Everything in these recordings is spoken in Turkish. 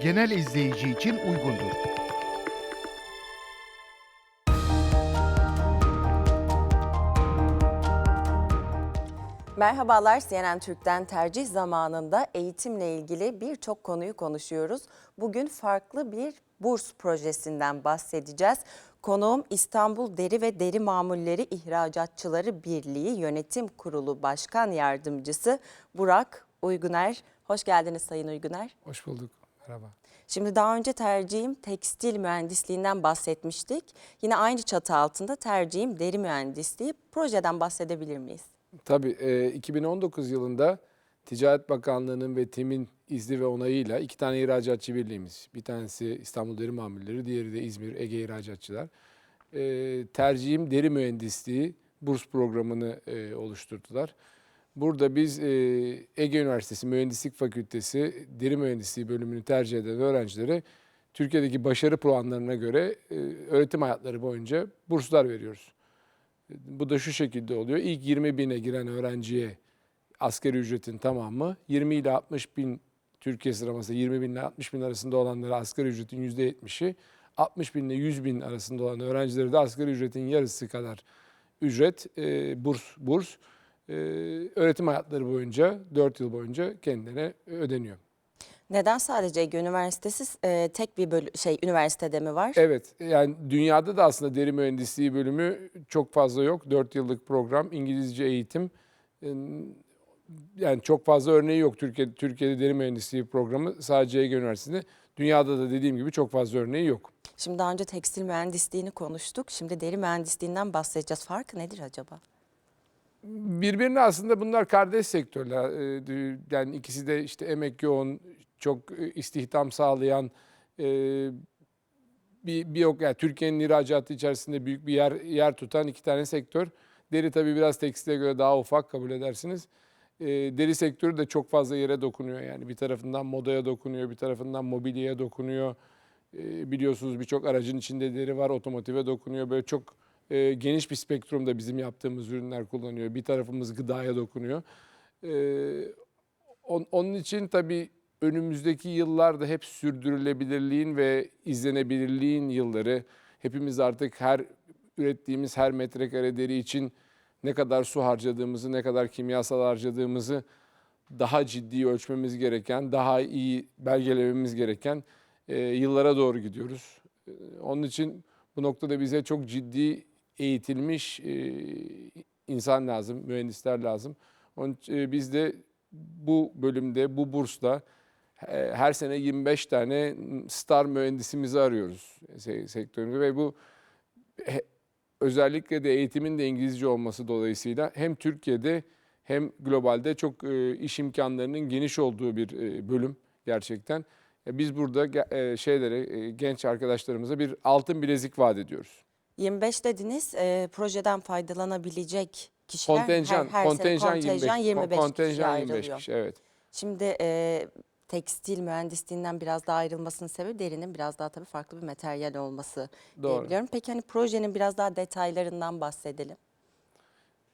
genel izleyici için uygundur. Merhabalar CNN Türk'ten tercih zamanında eğitimle ilgili birçok konuyu konuşuyoruz. Bugün farklı bir burs projesinden bahsedeceğiz. Konuğum İstanbul Deri ve Deri Mamulleri İhracatçıları Birliği Yönetim Kurulu Başkan Yardımcısı Burak Uyguner. Hoş geldiniz Sayın Uyguner. Hoş bulduk. Merhaba. Şimdi daha önce tercihim tekstil mühendisliğinden bahsetmiştik. Yine aynı çatı altında tercihim deri mühendisliği. Projeden bahsedebilir miyiz? Tabii e, 2019 yılında Ticaret Bakanlığı'nın ve TİM'in izni ve onayıyla iki tane ihracatçı birliğimiz. Bir tanesi İstanbul Deri Mamulleri, diğeri de İzmir Ege İhracatçılar. E, tercihim deri mühendisliği burs programını e, oluşturdular. Burada biz e, Ege Üniversitesi Mühendislik Fakültesi Deri Mühendisliği bölümünü tercih eden öğrencilere Türkiye'deki başarı puanlarına göre e, öğretim hayatları boyunca burslar veriyoruz. Bu da şu şekilde oluyor. İlk 20 bine giren öğrenciye asgari ücretin tamamı, 20 ile 60 bin Türkiye sıralaması 20 bin ile 60 bin arasında olanlara asgari ücretin %70'i, 60 bin ile 100 bin arasında olan öğrencilere de asgari ücretin yarısı kadar ücret, e, burs, burs e, öğretim hayatları boyunca 4 yıl boyunca kendilerine ödeniyor. Neden sadece Ege Üniversitesi e, tek bir bölü- şey üniversitede mi var? Evet yani dünyada da aslında deri mühendisliği bölümü çok fazla yok. 4 yıllık program İngilizce eğitim Ee, yani çok fazla örneği yok Türkiye'de Türkiye'de deri mühendisliği programı sadece Ege Üniversitesi'nde. Dünyada da dediğim gibi çok fazla örneği yok. Şimdi daha önce tekstil mühendisliğini konuştuk. Şimdi deri mühendisliğinden bahsedeceğiz. Farkı nedir acaba? Birbirine aslında bunlar kardeş sektörler. Ee, Yani ikisi de işte emek yoğun, çok e, istihdam sağlayan e, bir, bir yok yani Türkiye'nin ihracatı içerisinde büyük bir yer yer tutan iki tane sektör. Deri tabii biraz tekstile göre daha ufak kabul edersiniz. E, Deri sektörü de çok fazla yere dokunuyor yani bir tarafından modaya dokunuyor, bir tarafından mobilyaya dokunuyor. E, Biliyorsunuz birçok aracın içinde deri var, otomotive dokunuyor. Böyle çok e, geniş bir spektrumda bizim yaptığımız ürünler kullanıyor. Bir tarafımız gıdaya dokunuyor. E, on- onun için tabii önümüzdeki yıllarda hep sürdürülebilirliğin ve izlenebilirliğin yılları. Hepimiz artık her ürettiğimiz her metrekare deri için ne kadar su harcadığımızı, ne kadar kimyasal harcadığımızı daha ciddi ölçmemiz gereken, daha iyi belgelememiz gereken e, yıllara doğru gidiyoruz. E, Onun için bu noktada bize çok ciddi eğitilmiş e, insan lazım, mühendisler lazım. Onun e, biz de bu bölümde, bu bursla e, her sene 25 tane star mühendisimizi arıyoruz se- sektörümüzde ve bu özellikle de eğitimin de İngilizce olması dolayısıyla hem Türkiye'de hem globalde çok iş imkanlarının geniş olduğu bir bölüm gerçekten. Biz burada şeylere genç arkadaşlarımıza bir altın bilezik vaat ediyoruz. 25 dediniz. e, projeden faydalanabilecek kişiler Kontenjan, her, her kontenjan, sene kontenjan 25, 25 kontenjan kişiye 25 ayrılıyor. kişi evet. Şimdi e, tekstil mühendisliğinden biraz daha ayrılmasının sebebi derinin biraz daha tabii farklı bir materyal olması Doğru. diyebiliyorum. Peki hani projenin biraz daha detaylarından bahsedelim.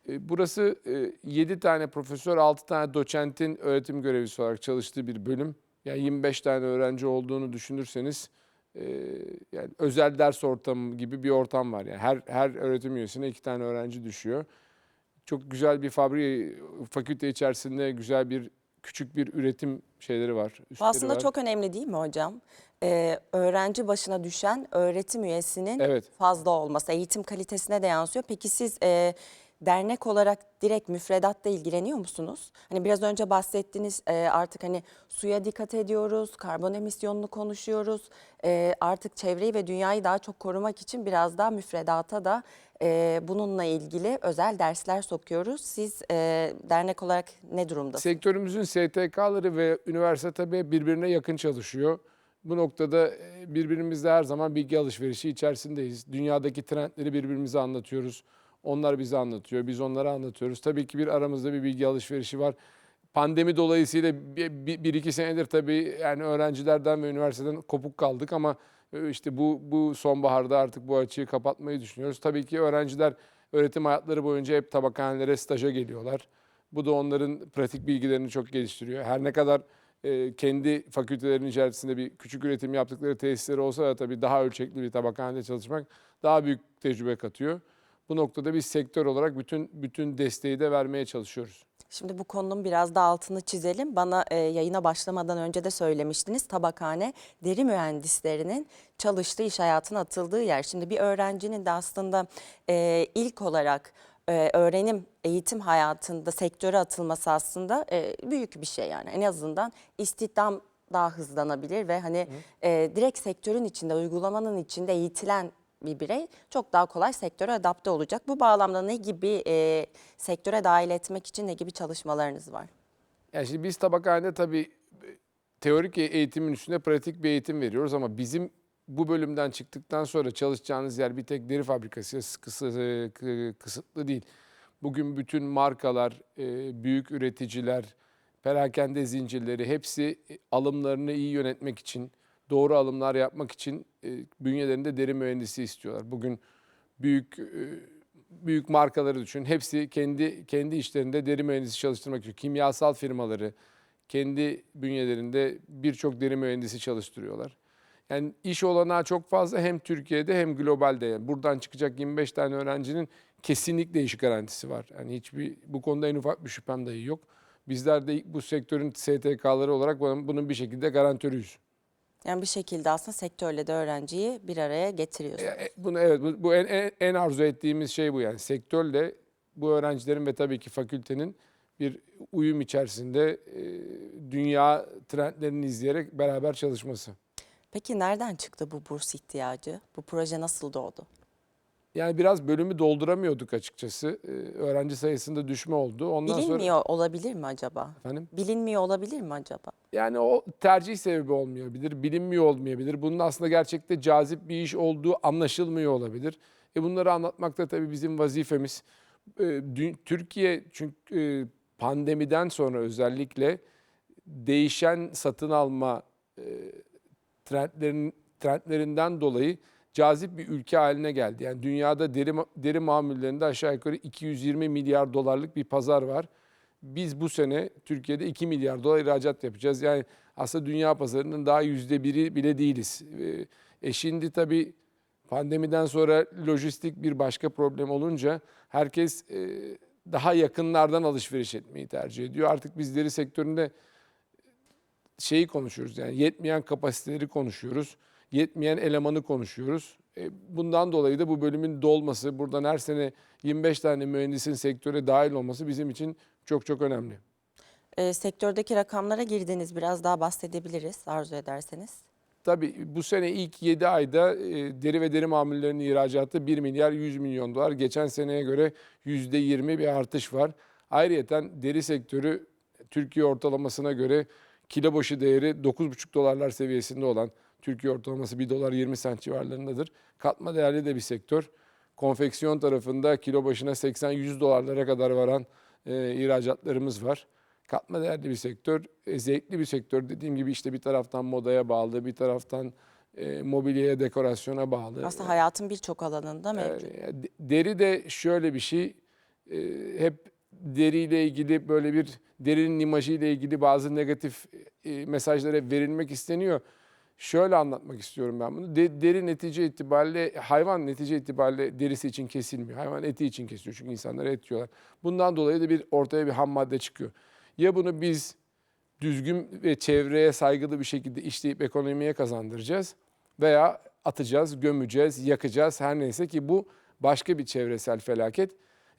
E, Burası 7 tane profesör, 6 tane doçentin öğretim görevlisi olarak çalıştığı bir bölüm. Yani 25 tane öğrenci olduğunu düşünürseniz e, yani özel ders ortamı gibi bir ortam var. Yani her her öğretim üyesine iki tane öğrenci düşüyor. Çok güzel bir fabri fakülte içerisinde güzel bir küçük bir üretim şeyleri var. Aslında var. çok önemli değil mi hocam? Ee, öğrenci başına düşen öğretim üyesinin Evet. fazla olması, eğitim kalitesine de yansıyor. Peki siz e, dernek olarak direkt müfredatla ilgileniyor musunuz? Hani biraz önce bahsettiğiniz e, artık hani suya dikkat ediyoruz, karbon emisyonunu konuşuyoruz. E, artık çevreyi ve dünyayı daha çok korumak için biraz daha müfredata da e, bununla ilgili özel dersler sokuyoruz. Siz e, dernek olarak ne durumdasınız? Sektörümüzün STK'ları ve üniversite tabii birbirine yakın çalışıyor. Bu noktada e, birbirimizle her zaman bilgi alışverişi içerisindeyiz. Dünyadaki trendleri birbirimize anlatıyoruz. Onlar bize anlatıyor, biz onlara anlatıyoruz. Tabii ki bir aramızda bir bilgi alışverişi var. Pandemi dolayısıyla bir, bir, iki senedir tabii yani öğrencilerden ve üniversiteden kopuk kaldık ama e, işte bu bu sonbaharda artık bu açığı kapatmayı düşünüyoruz. Tabii ki öğrenciler öğretim hayatları boyunca hep tabakhanelere staja geliyorlar. Bu da onların pratik bilgilerini çok geliştiriyor. Her ne kadar e, kendi fakültelerinin içerisinde bir küçük üretim yaptıkları tesisleri olsa da tabii daha ölçekli bir tabakhanede çalışmak daha büyük tecrübe katıyor. Bu noktada biz sektör olarak bütün bütün desteği de vermeye çalışıyoruz. Şimdi bu konunun biraz da altını çizelim. Bana e, yayına başlamadan önce de söylemiştiniz. Tabakhane deri mühendislerinin çalıştığı, iş hayatına atıldığı yer. Şimdi bir öğrencinin de aslında e, ilk olarak e, öğrenim, eğitim hayatında sektöre atılması aslında e, büyük bir şey yani. En azından istihdam daha hızlanabilir ve hani e, direkt sektörün içinde, uygulamanın içinde eğitilen bir birey çok daha kolay sektöre adapte olacak. Bu bağlamda ne gibi e, sektöre dahil etmek için ne gibi çalışmalarınız var? Yani şimdi biz tabakhanede tabii teorik eğitimin üstüne pratik bir eğitim veriyoruz ama bizim bu bölümden çıktıktan sonra çalışacağınız yer bir tek deri fabrikası kısı- e, kı- kısıtlı değil. Bugün bütün markalar, e, büyük üreticiler, perakende zincirleri hepsi e, alımlarını iyi yönetmek için, doğru alımlar yapmak için e, bünyelerinde deri mühendisi istiyorlar. Bugün büyük e, büyük markaları düşün. Hepsi kendi kendi işlerinde deri mühendisi çalıştırmak istiyor. Kimyasal firmaları kendi bünyelerinde birçok deri mühendisi çalıştırıyorlar. Yani iş olanağı çok fazla hem Türkiye'de hem globalde. Yani buradan çıkacak 25 tane öğrencinin kesinlikle iş garantisi var. Yani hiçbir bu konuda en ufak bir şüphem dahi yok. Bizler de bu sektörün STK'ları olarak bunun bir şekilde garantörüyüz. Yani bir şekilde aslında sektörle de öğrenciyi bir araya getiriyorsunuz. E, e, Bunu evet bu, bu en, en, en arzu ettiğimiz şey bu yani sektörle bu öğrencilerin ve tabii ki fakültenin bir uyum içerisinde e, dünya trendlerini izleyerek beraber çalışması. Peki nereden çıktı bu burs ihtiyacı? Bu proje nasıl doğdu? Yani biraz bölümü dolduramıyorduk açıkçası. E, öğrenci sayısında düşme oldu. Ondan sonra Bilinmiyor olabilir mi acaba? efendim Bilinmiyor olabilir mi acaba? yani o tercih sebebi olmayabilir, bilinmiyor olmayabilir. Bunun aslında gerçekte cazip bir iş olduğu anlaşılmıyor olabilir. E bunları anlatmak da tabii bizim vazifemiz. E, dü- Türkiye çünkü e, pandemiden sonra özellikle değişen satın alma e, trendlerin trendlerinden dolayı cazip bir ülke haline geldi. Yani dünyada deri deri mamullerinde aşağı yukarı 220 milyar dolarlık bir pazar var. Biz bu sene Türkiye'de 2 milyar dolar ihracat yapacağız. Yani aslında dünya pazarının daha yüzde biri bile değiliz. Ee, E şimdi tabii pandemiden sonra lojistik bir başka problem olunca herkes e, daha yakınlardan alışveriş etmeyi tercih ediyor. Artık biz deri sektöründe şeyi konuşuyoruz yani yetmeyen kapasiteleri konuşuyoruz. Yetmeyen elemanı konuşuyoruz. E, Bundan dolayı da bu bölümün dolması, buradan her sene 25 tane mühendisin sektöre dahil olması bizim için çok çok önemli. Ee, sektördeki rakamlara girdiniz. Biraz daha bahsedebiliriz arzu ederseniz. Tabii bu sene ilk 7 ayda e, deri ve deri mamullerinin ihracatı 1 milyar 100 milyon dolar. Geçen seneye göre %20 bir artış var. Ayrıyeten deri sektörü Türkiye ortalamasına göre kilo başı değeri 9,5 dolarlar seviyesinde olan Türkiye ortalaması 1 dolar 20 sent civarlarındadır. Katma değerli de bir sektör. Konfeksiyon tarafında kilo başına 80-100 dolarlara kadar varan e, ihracatlarımız var. Katma değerli bir sektör, e, zevkli bir sektör. Dediğim gibi işte bir taraftan modaya bağlı, bir taraftan e, mobilyaya, dekorasyona bağlı. Aslında hayatın birçok alanında mevcut. E, de- Deri de şöyle bir şey, e, hep deriyle ilgili böyle bir derinin imajıyla ilgili bazı negatif e, mesajlar hep verilmek isteniyor. Şöyle anlatmak istiyorum ben bunu. De- deri netice itibariyle, hayvan netice itibariyle derisi için kesilmiyor. Hayvan eti için kesiyor çünkü insanlar et yiyorlar. Bundan dolayı da bir ortaya bir ham madde çıkıyor. Ya bunu biz düzgün ve çevreye saygılı bir şekilde işleyip ekonomiye kazandıracağız veya atacağız, gömeceğiz, yakacağız her neyse ki bu başka bir çevresel felaket.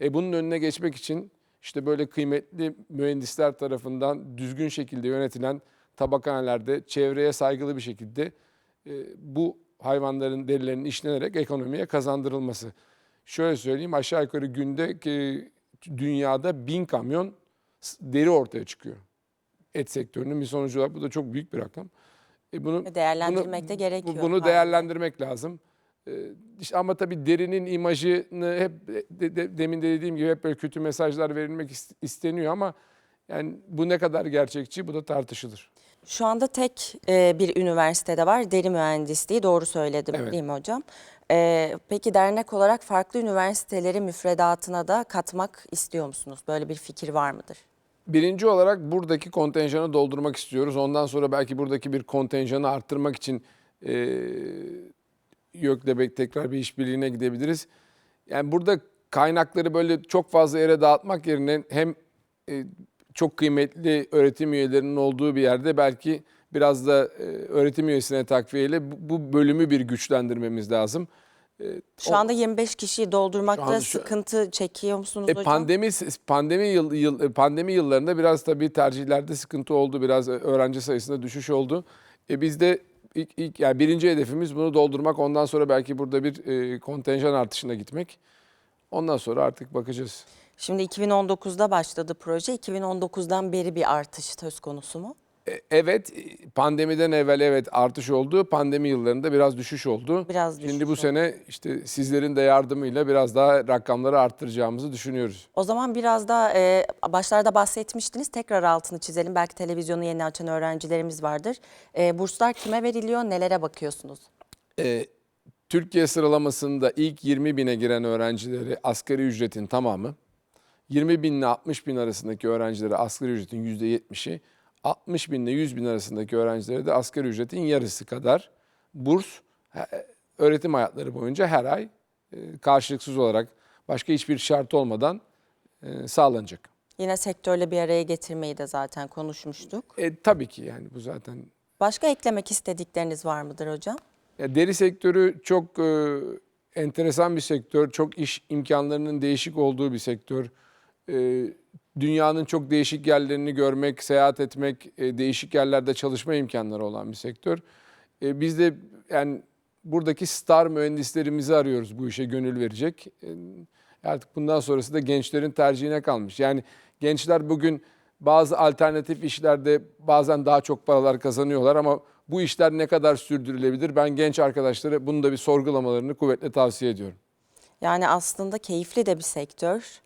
E bunun önüne geçmek için işte böyle kıymetli mühendisler tarafından düzgün şekilde yönetilen tabakhanelerde çevreye saygılı bir şekilde e, bu hayvanların derilerinin işlenerek ekonomiye kazandırılması. Şöyle söyleyeyim aşağı yukarı günde ki dünyada bin kamyon deri ortaya çıkıyor. Et sektörünün bir sonucu olarak bu da çok büyük bir rakam. E bunu değerlendirmek de bunu- gerekiyor Bunu haliyle. değerlendirmek lazım. Ee, işte ama tabii derinin imajını hep de- de- demin de dediğim gibi hep böyle kötü mesajlar verilmek is- isteniyor ama yani bu ne kadar gerçekçi bu da tartışılır. Şu anda tek e, bir üniversitede var deri mühendisliği doğru söyledim Evet. değil mi hocam? E, peki dernek olarak farklı üniversiteleri müfredatına da katmak istiyor musunuz? Böyle bir fikir var mıdır? Birinci olarak buradaki kontenjanı doldurmak istiyoruz. Ondan sonra belki buradaki bir kontenjanı arttırmak için e, YÖK'le tekrar bir işbirliğine gidebiliriz. Yani burada kaynakları böyle çok fazla yere dağıtmak yerine hem e, çok kıymetli öğretim üyelerinin olduğu bir yerde belki biraz da e, öğretim üyesine takviyeyle bu, bölümü bir güçlendirmemiz lazım. E, Şu anda 25 kişiyi doldurmakta Şu şu- sıkıntı çekiyor musunuz E, hocam? pandemi pandemi yıl, yıl pandemi yıllarında biraz tabii tercihlerde sıkıntı oldu. Biraz öğrenci sayısında düşüş oldu. E, biz de ilk, ilk yani birinci hedefimiz bunu doldurmak. Ondan sonra belki burada bir e, kontenjan artışına gitmek. Ondan sonra artık bakacağız. Şimdi 2019'da başladı proje. 2019'dan beri bir artış söz konusu mu? E, evet e, pandemiden evvel evet artış oldu. Pandemi yıllarında biraz düşüş oldu. Biraz Şimdi düşüş bu oldu. sene işte sizlerin de yardımıyla biraz daha rakamları arttıracağımızı düşünüyoruz. O zaman biraz da e, başlarda bahsetmiştiniz. Tekrar altını çizelim. Belki televizyonu yeni açan öğrencilerimiz vardır. E, burslar kime veriliyor? Nelere bakıyorsunuz? Ee, Türkiye sıralamasında ilk 20 bine giren öğrencileri asgari ücretin tamamı, 20 bin ile 60 bin arasındaki öğrencilere asgari ücretin %70'i, 60 bin ile 100 bin arasındaki öğrencilere de asgari ücretin yarısı kadar burs öğretim hayatları boyunca her ay e, karşılıksız olarak başka hiçbir şart olmadan e, sağlanacak. Yine sektörle bir araya getirmeyi de zaten konuşmuştuk. E, tabii ki yani bu zaten Başka eklemek istedikleriniz var mıdır hocam? Ya deri sektörü çok e, enteresan bir sektör. Çok iş imkanlarının değişik olduğu bir sektör. E, dünyanın çok değişik yerlerini görmek, seyahat etmek, e, değişik yerlerde çalışma imkanları olan bir sektör. E, biz de yani buradaki star mühendislerimizi arıyoruz bu işe gönül verecek. Artık bundan sonrası da gençlerin tercihine kalmış. Yani gençler bugün bazı alternatif işlerde bazen daha çok paralar kazanıyorlar ama bu işler ne kadar sürdürülebilir? Ben genç arkadaşlara bunu da bir sorgulamalarını kuvvetle tavsiye ediyorum. Yani aslında keyifli de bir sektör.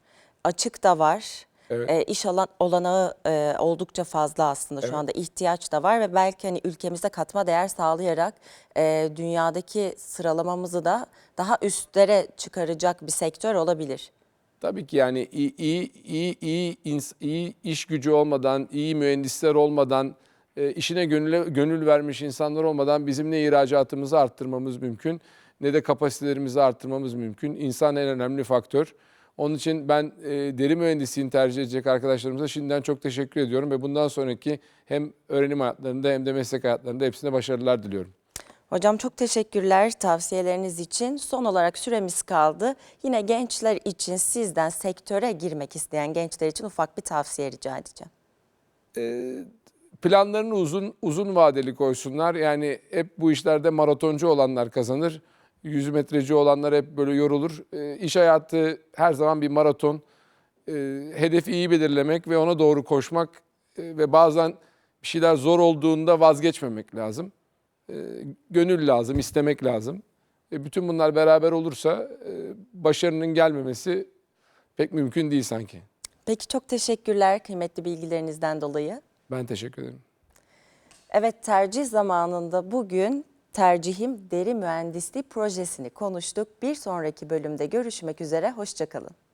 Açık da var. Evet. E, iş alan, olanağı e, oldukça fazla aslında şu Evet. anda ihtiyaç da var ve belki hani ülkemize katma değer sağlayarak e, dünyadaki sıralamamızı da daha üstlere çıkaracak bir sektör olabilir. Tabii ki yani iyi iyi iyi iyi, ins- iyi iş gücü olmadan, iyi mühendisler olmadan, e, işine gönül gönül vermiş insanlar olmadan bizim ne ihracatımızı arttırmamız mümkün ne de kapasitelerimizi arttırmamız mümkün. İnsan en önemli faktör. Onun için ben e, deri mühendisliğini tercih edecek arkadaşlarımıza şimdiden çok teşekkür ediyorum ve bundan sonraki hem öğrenim hayatlarında hem de meslek hayatlarında hepsine başarılar diliyorum. Hocam çok teşekkürler tavsiyeleriniz için. Son olarak süremiz kaldı. Yine gençler için sizden sektöre girmek isteyen gençler için ufak bir tavsiye rica edeceğim. planlarını uzun uzun vadeli koysunlar. Yani hep bu işlerde maratoncu olanlar kazanır. 100 metreci olanlar hep böyle yorulur. E, iş hayatı her zaman bir maraton. E, hedefi iyi belirlemek ve ona doğru koşmak e, ve bazen bir şeyler zor olduğunda vazgeçmemek lazım. E, gönül lazım, istemek lazım. E, bütün bunlar beraber olursa e, başarının gelmemesi pek mümkün değil sanki. Peki çok teşekkürler kıymetli bilgilerinizden dolayı. Ben teşekkür ederim. Evet tercih zamanında bugün tercihim deri mühendisliği projesini konuştuk. Bir sonraki bölümde görüşmek üzere, hoşçakalın.